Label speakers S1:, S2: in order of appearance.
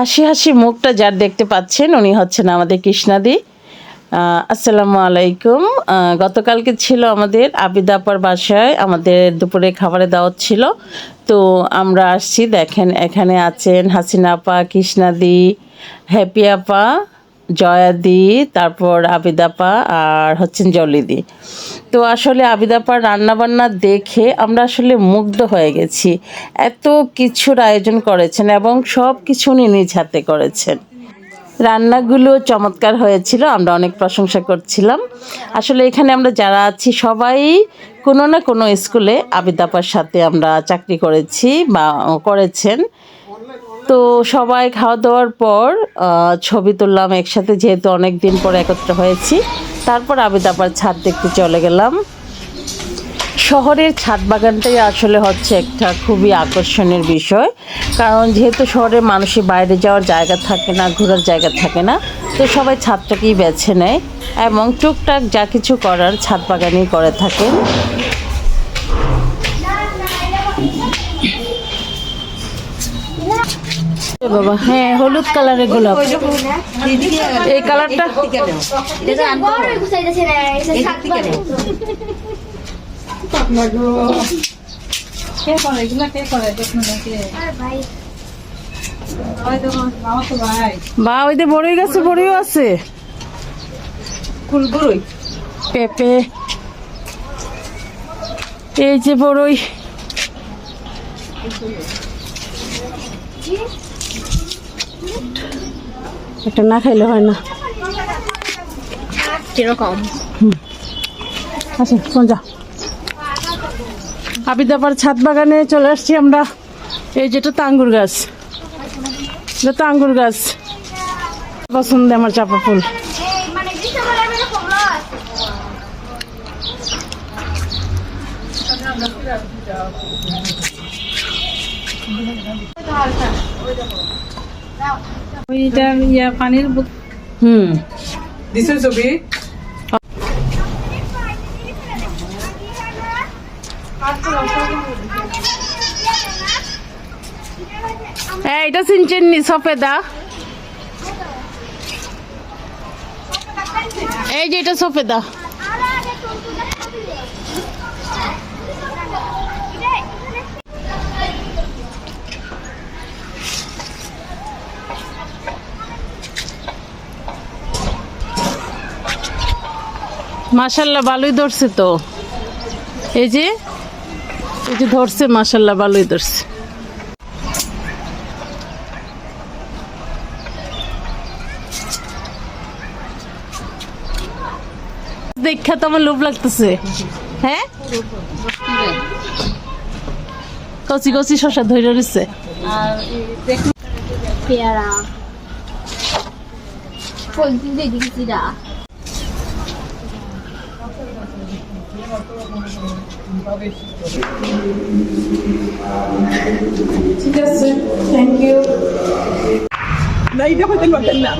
S1: হাসি হাসি মুখটা যার দেখতে পাচ্ছেন, উনি হচ্ছেন আমাদের কৃষ্ণাদি। আসসালামু আলাইকুম। গতকালকে ছিল আমাদের আবিদাপার বাসায়, আমাদের দুপুরে খাবারে দাওয়াত ছিল। তো আমরা আসছি, দেখেন এখানে আছেন হাসিনা আপা, কৃষ্ণাদি, হ্যাপি আপা। জয়াদি, তারপর আবিদাপা আর হচ্ছেন জলিদি। তো আসলে আবিদাপার রান্নাবান্না দেখে আমরা আসলে মুগ্ধ হয়ে গেছি। এত কিছুর আয়োজন করেছেন এবং সব কিছু উনি নিজ হাতে করেছেন। রান্নাগুলো চমৎকার হয়েছিল, আমরা অনেক প্রশংসা করছিলাম। আসলে এখানে আমরা যারা আছি, সবাই কোনো না কোনো স্কুলে আবিদাপার সাথে আমরা চাকরি করেছি বা করেছেন। তো সবাই খাওয়া দাওয়ার পর ছবি তুললাম একসাথে যেহেতু অনেক দিন পর একত্র হয়েছি। তারপর আবিদাপার ছাদ দেখতে চলে গেলাম। শহরের ছাদ বাগানটাই আসলে হচ্ছে একটা খুবই আকর্ষণের বিষয়। কারণ যেহেতু শহরের মানুষের বাইরে যাওয়ার জায়গা থাকে না, ঘোরার জায়গা থাকে না, তো সবাই ছাদটাকেই বেছে নেয় এবং টুকটাক যা কিছু করার ছাদ বাগানেই করে থাকেন। বাবা হ্যাঁ হলুদ কালারের গোলাপ। এই কালারটা? বা ওই যে বড়ই গাছে বড়িও আছে। পেঁপে। এই যে বড়ই। একটা না খাইলে হয় না।
S2: কীরকম?
S1: আচ্ছা কোন যা। আবিদাপার ছাদ বাগানে চলে আসছি আমরা। এই যেটা তো আঙ্গুর গাছ। এটা তো আঙ্গুর গাছ। পছন্দ আমার চাপা ফুল।
S2: ওইটা ইয়া পানির
S1: হুম।
S2: দিছে ছবি?
S1: এটা চিনচেন নি সফেদা। এই যে এটা সফেদা। মাশাল্লাহ ভালোই ধরছে তো। এই যে এই যে ধরছে, মাশাল্লাহ ভালোই ধরছে। দেখা তো আমার লোভ লাগতেছে। হ্যাঁ? কচি কচি শশা ধরে রয়েছে।
S3: পেয়ারা।
S1: ঠিক আছে থ্যাংক ইউ
S2: না এটা হইতে পারতেন না